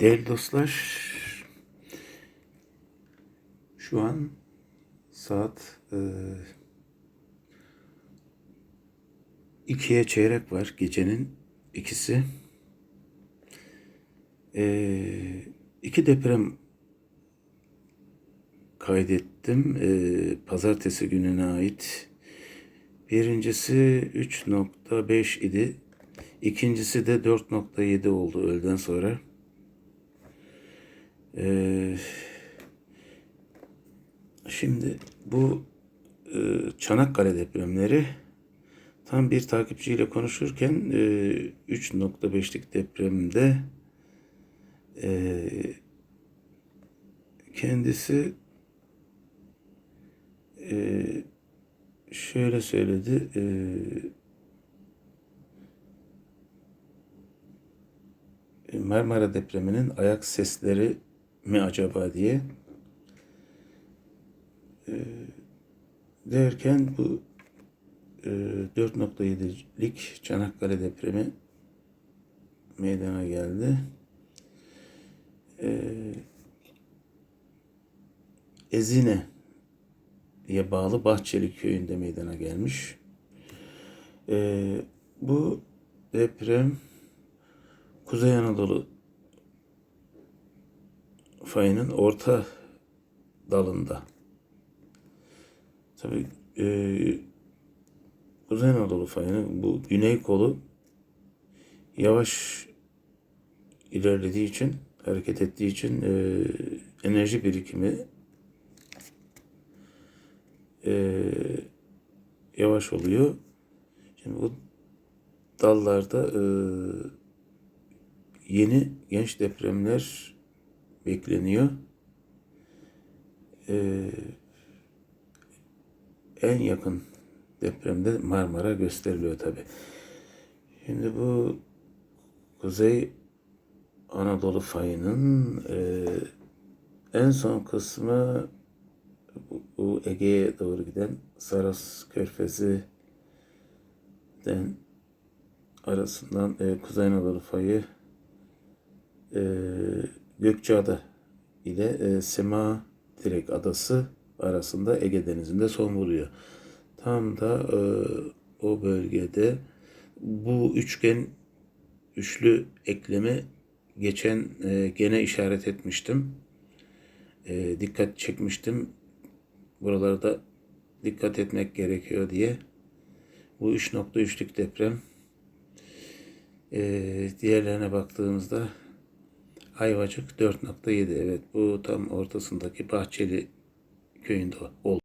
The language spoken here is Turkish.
Değerli dostlar, şu an saat e, ikiye çeyrek var gecenin ikisi. E, iki deprem kaydettim. E, pazartesi gününe ait. Birincisi 3.5 idi. İkincisi de 4.7 oldu öğleden sonra. Ee, şimdi bu e, Çanakkale depremleri tam bir takipçiyle konuşurken e, 3.5'lik depremde e, kendisi e, şöyle söyledi. E, Marmara depreminin ayak sesleri mi acaba diye e, derken bu e, 4.7'lik Çanakkale depremi meydana geldi. E, Ezine diye bağlı Bahçeli köyünde meydana gelmiş. E, bu deprem Kuzey Anadolu fayının orta dalında. Tabii e, Kuzey Anadolu fayının bu güney kolu yavaş ilerlediği için, hareket ettiği için e, enerji birikimi e, yavaş oluyor. Şimdi bu dallarda e, yeni genç depremler bekleniyor. Ee, en yakın depremde Marmara gösteriliyor tabi. Şimdi bu Kuzey Anadolu fayının e, en son kısmı bu, Ege'ye doğru giden Saros Körfezi'den arasından e, Kuzey Anadolu fayı e, Gökçeada ile e, Sema Direk Adası arasında Ege Denizi'nde son buluyor. Tam da e, o bölgede bu üçgen üçlü eklemi geçen e, gene işaret etmiştim. E, dikkat çekmiştim. Buralarda dikkat etmek gerekiyor diye. Bu 3.3'lük deprem e, diğerlerine baktığımızda Ayvacık 4.7 evet bu tam ortasındaki Bahçeli köyünde oldu.